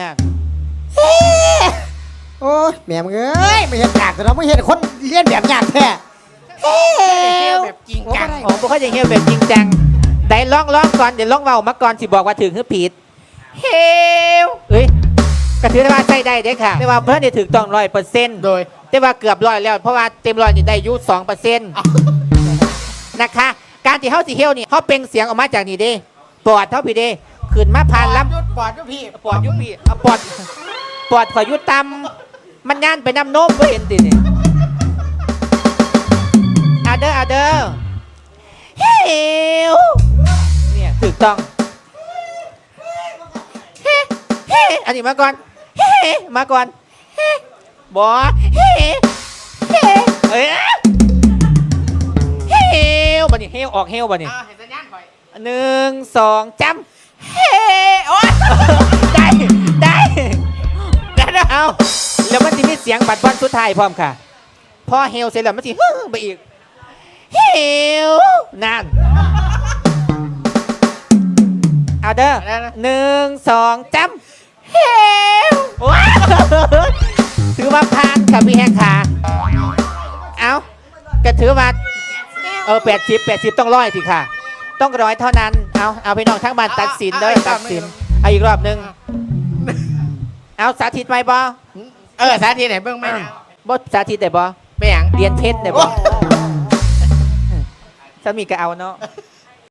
น่ะโอ้ยแม่มึงเอ้ยไม่เห็นยากแต่เราไม่เห็นคนเรียนแบบยากแท้เฮ้เที่ยววแบบจริงจังโอ้บ่ค่อยจะเฮียวแบบจริงจังได้ร้องร้องก่อนเดี๋ยวร้องเว้ามาก่อนสิบอกว่าถึงหรือผิดเฮวเอ้ยก็ถือได้ว่าใช้ได้เด้อค่ะแต่ว่าเพิ่นนี่ถูกต้องร้อยเปอร์เซ็นต์โดย แต่ว่าเกือบร้อยแล้ว เพราะว่าเต็มร้อยนี่ได้อยุสองเปอร์เซ็นต์นะคะ การที่เฮาสิเฮียวนี่เฮาเปล่งเสียงออกมาจากนี่เด้ปอดเท่าพี่เด้ ขึ้นมาผ่านลำยุดปอดยุดพี่ปอดยุบปีเอาปอดปอดขอยยุดตำมันย่านไปน้ำโน้มเพื่เห็นติเนี่ยอาเดอร์อาเดอร์เฮวเนี่ยถูกต้องเฮ้เฮ้อันนี้มาก่อนเฮ้มาก่อนเฮ้บอเฮ้เฮ้เอ้ยเฮวบันนี้เฮวออกเฮวบันนี้อ่าเห็นสัญญาณข่อยหนึ่งสองจำ เฮ้โอ๊ยได้ได้ได้เอาแล้วมันจะมีเสียงบัดบอลสุดท้ายพร้อมค่ะ พอเฮลเสร็จแล้วมันจะฮึ่งไปอีกเฮลนั่นเอาเด้อหนึ่งสองจำเฮลถือว่าผ่านค่ะพี่แหงขาเอาก็ถือว่าเออแปดสิบแปดสิบต้องร้อยสิค่ะ ต้องร้อยเท่านั้น เอาเอาพี่น้องทั้งบ้านตัดสินเด้อตัดสินเอาอีกรอบหนึ่งเอาสาธิตไหมบอเออสาธิตไหนเบื้องไม่นะบอสาธิตได้บอไปหยังเรียนเพชรได้บอโอ้สามีก็เอาเนาะ